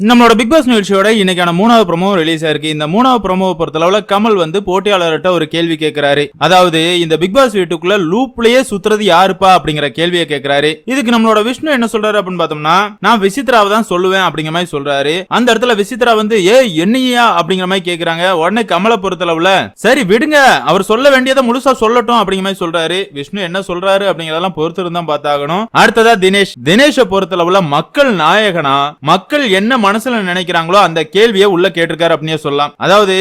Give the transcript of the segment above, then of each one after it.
நம்மளோட big pass நிகழ்ச்சியோட இன்னைக்கான மூணாவது ப்ரோமோ ரிலீஸ் ஆயிருக்கு இந்த மூணாவது ப்ரோமோவை பொறுத்தளவுல கமல் வந்து போட்டியாளர்கிட்ட ஒரு கேள்வி கேட்கிறாரு அதாவது இந்த பிக் பாஸ் வீட்டுக்குள்ள லூப்லயே சுத்துறது யாருப்பா அப்படிங்கிற கேள்வியை கேட்கிறாரு இதுக்கு நம்மளோட விஷ்ணு என்ன சொல்றாரு அப்படின்னு பார்த்தோம்னா நான் விசித்ராவை தான் சொல்லுவேன் அப்படிங்கிற மாதிரி சொல்றாரு. அந்த இடத்துல விசித்ரா வந்து ஏ என்னையா? அப்படிங்கிற மாதிரி கேட்கிறாங்க உடனே கமலை பொறுத்தளவுல சரி விடுங்க. அவர் சொல்ல வேண்டியதை முழுசா சொல்லட்டும் அப்படிங்கிற மாதிரி சொல்றாரு. விஷ்ணு என்ன சொல்றாரு அப்படிங்கறதெல்லாம் பொறுத்து இருந்தா பார்த்தாகணும். அடுத்ததா தினேஷ். தினேஷை பொறுத்தளவுல மக்கள் நாயகனா மக்கள் என்ன மனசுல நினைக்கிறாங்களோ அந்த கேள்வியை உள்ள கேட்டிருக்காரு அப்படின்னு சொல்லலாம். அதாவது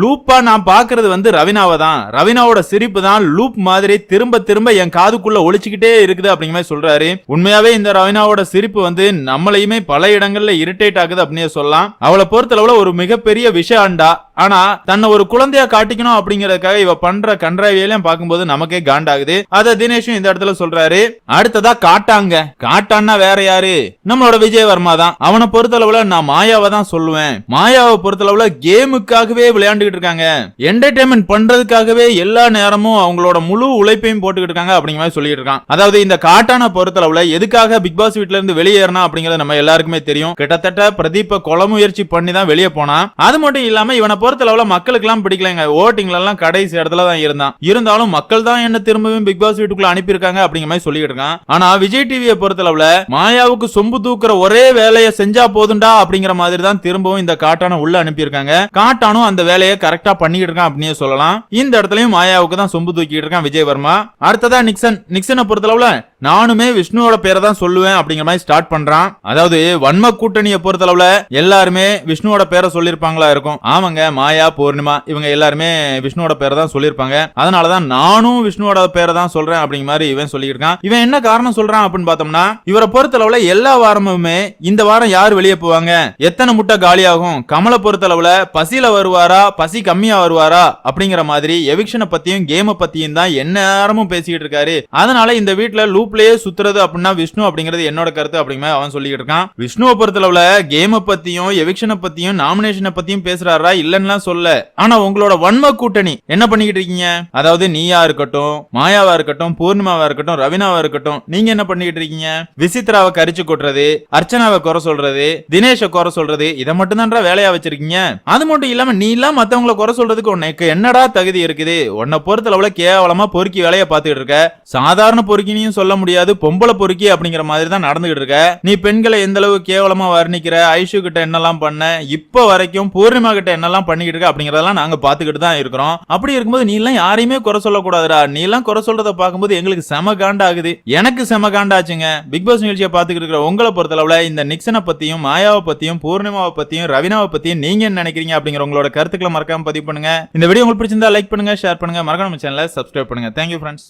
லூப்பா நான் பாக்குறது வந்து ரவினாவை தான். ரவினாவோட சிரிப்பு தான் லூப் மாதிரி திரும்ப திரும்ப என் காதுக்குள்ள ஒழிச்சுக்கிட்டே இருக்குது அப்படிங்கிற மாதிரி சொல்றாரு. உண்மையாவே இந்த ரவினாவோட சிரிப்பு வந்து நம்மளையுமே பல இடங்கள்ல இரிட்டேட் ஆகுது அப்படின்னு சொல்லலாம். அவளை பொறுத்தளவுல ஒரு மிகப்பெரிய விஷ அண்டா ஆனா தன்னை ஒரு குழந்தையா காட்டிக்கணும் அப்படிங்கறதுக்காக இவ பண்ற கன்றாவியெல்லாம் பார்க்கும்போது நமக்கே காண்டாகுது. அத தினேஷும் இந்த இடத்துல சொல்றாரு. அடுத்ததா காட்டாங்க. காட்டான்னா வேற யாரு? நம்மளோட விஜயவர்மா தான். அவனை பொறுத்தளவுல நான் மாயாவை தான் சொல்லுவேன். மாயாவை பொறுத்தளவுல கேமுக்காகவே விளையாண்டுகிட்டு இருக்காங்க. என்டர்டைன்மெண்ட் பண்றதுக்காகவே எல்லா நேரமும் அவங்களோட முழு உழைப்பையும் போட்டுக்கிட்டு இருக்காங்க அப்படிங்கிற மாதிரி சொல்லிட்டு இருக்கான். அதாவது இந்த காட்டான பொறுத்தளவுல எதுக்காக பிக் பாஸ் வீட்ல இருந்து வெளியேறனா அப்படிங்கறது நம்ம எல்லாருக்குமே தெரியும். கிட்டத்தட்ட பிரதீப்ப கொலை முயற்சி பண்ணி தான் வெளியே போனான். அது மட்டும் இல்லாம இவனை பொறுத்தளவுல மக்களுக்கு எல்லாம் பிடிக்கலங்க. ஓட்டிங்ல எல்லாம் கடைசி இடத்துல தான் இருந்தான். இருந்தாலும் மக்கள் தான் என்ன திரும்பவும் பிக் பாஸ் வீட்டுக்குள்ள அனுப்பியிருக்காங்க அப்படிங்கிற மாதிரி சொல்லிட்டு இருக்கான். ஆனா விஜய் டிவியை பொறுத்தளவுல மாயாவுக்கு சொம்பு தூக்குற ஒரே வேலையை செஞ்சா போதுண்டா அப்படிங்கிற மாதிரி தான் திரும்பவும் இந்த காட்டான உள்ள அனுப்பியிருக்காங்க. காட்டானும் அந்த வேலையை கரெக்டா பண்ணிக்கிட்டு இருக்கான் அப்படின்னு சொல்லலாம். இந்த இடத்துலயும் மாயாவுக்கு தான் சொம்பு தூக்கிட்டு இருக்கான் விஜய் வர்மா. அடுத்ததா நிக்சன் நிக்சனை பொறுத்தளவுல நானுமே விஷ்ணுவோட பேரை தான் சொல்லுவேன் அப்படிங்கிற மாதிரி ஸ்டார்ட் பண்றான். அதாவது வன்ம கூட்டணியை பொறுத்தளவுல எல்லாருமே விஷ்ணுவோட பேரை சொல்லியிருப்பாங்களா இருக்கும். ஆமாங்க மாயா பூர்ணிமா இவங்க எல்லாருமே விஷ்ணுவோட பேரை தான் சொல்லியிருப்பாங்க. அதனாலதான் நானும் விஷ்ணுவோட பேரை தான் சொல்றேன் அப்படிங்கிற மாதிரி இவன் சொல்லியிருக்கான் இவன் என்ன காரணம் சொல்றான் அப்படின்னு பார்த்தோம்னா இவரை பொறுத்தளவுல எல்லா வாரமுமே இந்த வாரம் யார் வெளியே போவாங்க? எத்தனை முட்டை காலியாகும்? கமலை பொறுத்தளவுல பசியில வருவாரா? பசி கம்மியா வருவாரா? அப்படிங்கிற மாதிரி எவிக்ஷனை பத்தியும் கேமை பத்தியும் தான் என்ன நேரமும் பேசிக்கிட்டு இருக்காரு. அதனால இந்த வீட்ல லூப்லயே சுத்துறது அப்படின்னா விஷ்ணு அப்படிங்கிறது என்னோட கருத்து அப்படிங்கிற அவன் சொல்லிக்கிட்டு இருக்கான். விஷ்ணுவை பொறுத்தளவுல கேமை பத்தியும் எவிக்ஷனை பத்தியும் நாமினேஷனை பத்தியும் பேசுறாரா இல்லன்னா சொல்ல. ஆனா உங்களோட வன்ம கூட்டணி என்ன பண்ணிக்கிட்டு இருக்கீங்க? அதாவது நீயா இருக்கட்டும் மாயாவா இருக்கட்டும் பூர்ணிமாவா இருக்கட்டும் ரவினாவா இருக்கட்டும் நீங்க என்ன பண்ணிக்கிட்டு இருக்கீங்க? விசித்ராவை கரிச்சு கொட்டுறது அர்ச்சனாவை குறை சொல்றது தினேஷை குறை சொல்றது இதை மட்டும் தான்டா வேலையா வச்சிருக்கீங்க? அது மட்டும் இல்லாம நீ எல்லாம் மத்தவங்கள குறை சொல்றதுக்கு உனக்கு என்னடா தகுதி இருக்குது? உன்னை பொறுத்தளவுல கேவலமா பொறுக்கி வேலையை பார்த்துக்கிட்டு இருக்க. சாதாரண பொறுக்கினையும் சொல்ல முடியாது பொம்பளை பொறுக்கி அப்படிங்கிற மாதிரி தான் நடந்துகிட்டு இருக்க. நீ பெண்களை எந்த அளவு கேவலமா வர்ணிக்கிற ஐஷு கிட்ட என்னெல்லாம் பண்ண இப்ப வரைக்கும் பூர்ணிமா கிட்ட என்னெல்லாம் பண்ணிக்கிட்டு இருக்க அப்படிங்கறதெல்லாம் நாங்க பாத்துக்கிட்டு தான் இருக்கிறோம். அப்படி இருக்கும்போது நீ எல்லாம் யாரையுமே குறை சொல்லக்கூடாதுடா. நீ எல்லாம் குறை சொல்றத பார்க்கும்போது எங்களுக்கு செம காண்டாகுது. எனக்கு செம காண்டாச்சுங்க. பிக் பாஸ் நிகழ்ச்சியை பாத்துக்கிட்டு இருக்கிற உங்களை பொறுத்தளவுல இந்த நிக்சனை பத்தியும் மாயாவை பத்தியும் பூர்ணிமாவை பத்தியும் ரவினாவை பத்தியும் நீங்க என்ன நினைக்கிறீங்க அப்படிங்கிற உங்களோட கருத்துக்களை மறக்காம பதிவு பண்ணுங்க. இந்த வீடியோ உங்களுக்கு பிடிச்சிருந்தா லைக் பண்ணுங்க ஷேர் பண்ணுங்க. மறக்காம சேனலை சப்ஸ்கிரைப் பண்ணுங்க. Thank you friends